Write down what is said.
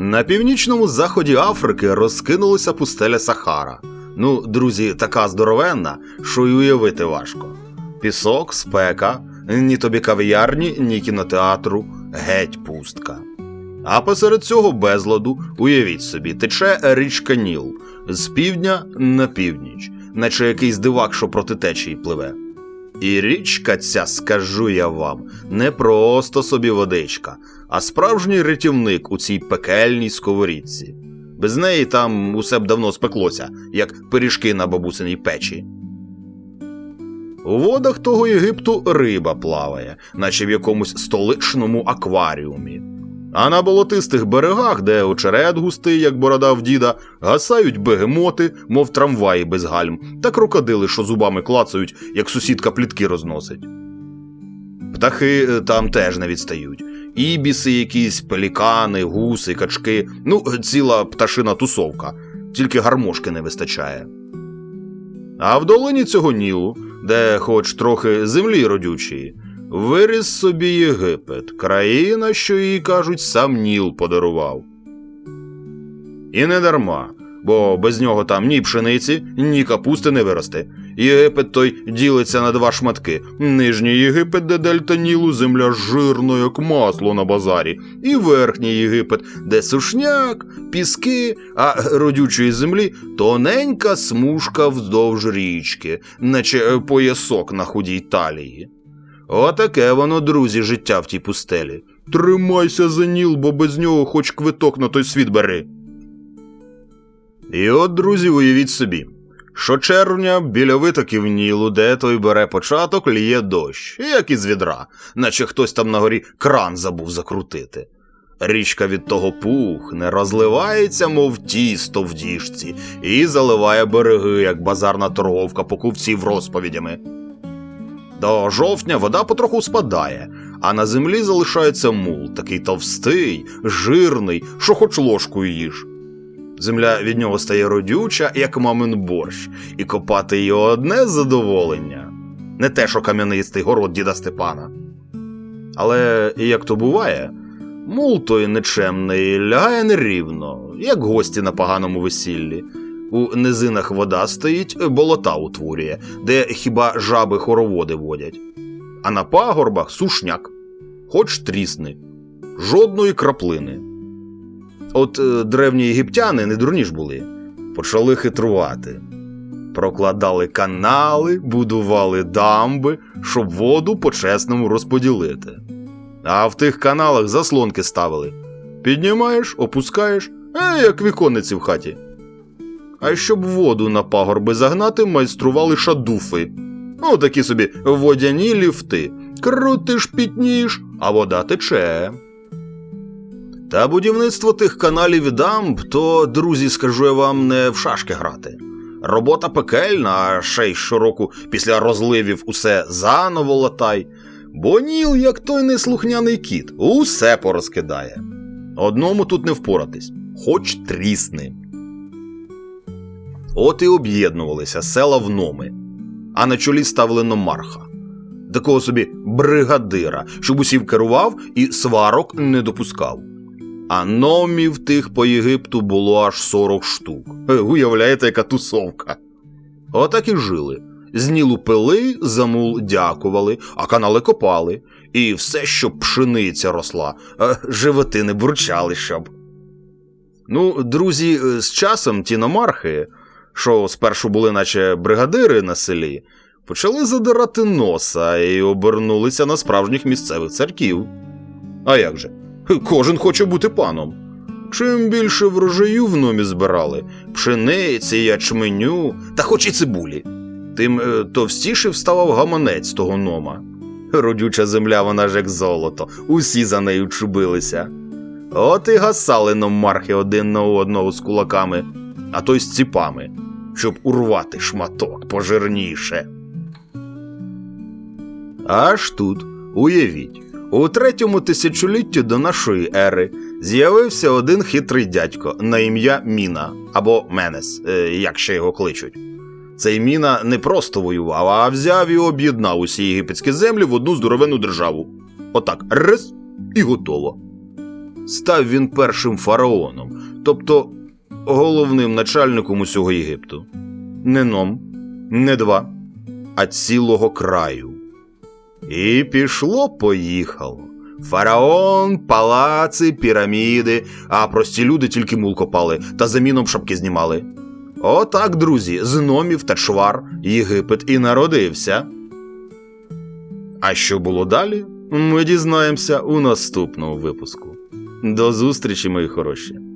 На північному заході Африки розкинулася пустеля Сахара. Ну, друзі, така здоровенна, що й уявити важко. Пісок, спека, ні тобі кав'ярні, ні кінотеатру, геть пустка. А посеред цього безладу, уявіть собі, тече річка Ніл з півдня на північ, наче якийсь дивак, що проти течії пливе. І річка ця, скажу я вам, не просто собі водичка, а справжній рятівник у цій пекельній сковорідці. Без неї там усе б давно спеклося, як пиріжки на бабусиній печі. У водах того Єгипту риба плаває, наче в якомусь столичному акваріумі. А на болотистих берегах, де очерет густий, як борода в діда, гасають бегемоти, мов трамваї без гальм, та крокодили, що зубами клацають, як сусідка плітки розносить. Птахи е, там теж не відстають. Ібіси якісь, пелікани, гуси, качки, ну, ціла пташина тусовка, тільки гармошки не вистачає. А в долині цього Нілу, де хоч трохи землі родючої, виріс собі Єгипет, країна, що їй кажуть, сам Ніл подарував. І не дарма, бо без нього там ні пшениці, ні капусти не виросте. Єгипет той ділиться на два шматки. Нижній Єгипет, де дельта Нілу, земля жирна, як масло на базарі, і верхній Єгипет, де сушняк, піски, а родючої землі тоненька смужка вздовж річки, наче поясок на худій талії. Отаке воно, друзі, життя в тій пустелі. Тримайся за Ніл, бо без нього хоч квиток на той світ бери. І от, друзі, уявіть собі, що червня біля витоків Нілу, де той бере початок, ліє дощ, як із відра, наче хтось там на горі кран забув закрутити. Річка від того пухне, розливається, мов тісто в діжці, і заливає береги, як базарна торговка покупців розповідями. До жовтня вода потроху спадає, а на землі залишається мул, такий товстий, жирний, що хоч ложкою їж. Земля від нього стає родюча, як мамин борщ, і копати її одне задоволення. Не те, що кам'янистий город діда Степана. Але як то буває, мул той нечемний лягає нерівно, як гості на поганому весіллі. У низинах вода стоїть, болота утворює, де хіба жаби хороводи водять. А на пагорбах сушняк, хоч трісни, жодної краплини. От е, древні єгиптяни не дурні ж були, почали хитрувати. Прокладали канали, будували дамби, щоб воду по-чесному розподілити. А в тих каналах заслонки ставили. Піднімаєш, опускаєш, е, як віконниці в хаті. А щоб воду на пагорби загнати, майстрували шадуфи. Ну, такі собі водяні ліфти. Крутиш, пітніш, а вода тече. Та будівництво тих каналів і дамб, то, друзі, скажу я вам, не в шашки грати. Робота пекельна, а ще й щороку після розливів усе заново латай. Бо Ніл, як той неслухняний кіт, усе порозкидає. Одному тут не впоратись, хоч трісни. От і об'єднувалися села в номи, а на чолі ставили номарха, такого собі бригадира, щоб усів керував і сварок не допускав. А номів тих по Єгипту було аж 40 штук. Е, Уявляєте, яка тусовка. Отак і жили. З Нілу пили, за мул дякували, а канали копали. І все, щоб пшениця росла, а животи не бурчали щоб. Ну, друзі, е, з часом ті номархи, що спершу були, наче бригадири на селі, почали задирати носа і обернулися на справжніх місцевих царків. А як же? Кожен хоче бути паном. Чим більше врожаю в номі збирали пшениці, ячменю, та хоч і цибулі, тим е, товстіший вставав гаманець того нома. Родюча земля, вона ж як золото, усі за нею чубилися. От і гасали номархи один на одного з кулаками, а то й з ціпами, щоб урвати шматок пожирніше. Аж тут, уявіть, у третьому тисячолітті до нашої ери з'явився один хитрий дядько на ім'я Міна або Менес, е, як ще його кличуть. Цей Міна не просто воював, а взяв і об'єднав усі єгипетські землі в одну здоровену державу. Отак, раз і готово. став він першим фараоном, тобто головним начальником усього Єгипту. Не ном, не два, а цілого краю. І пішло поїхало. Фараон, палаци, піраміди, а прості люди тільки мул копали та заміном шапки знімали. Отак, друзі, з номів та чвар Єгипет і народився. А що було далі, ми дізнаємося у наступному випуску. До зустрічі, мої хороші!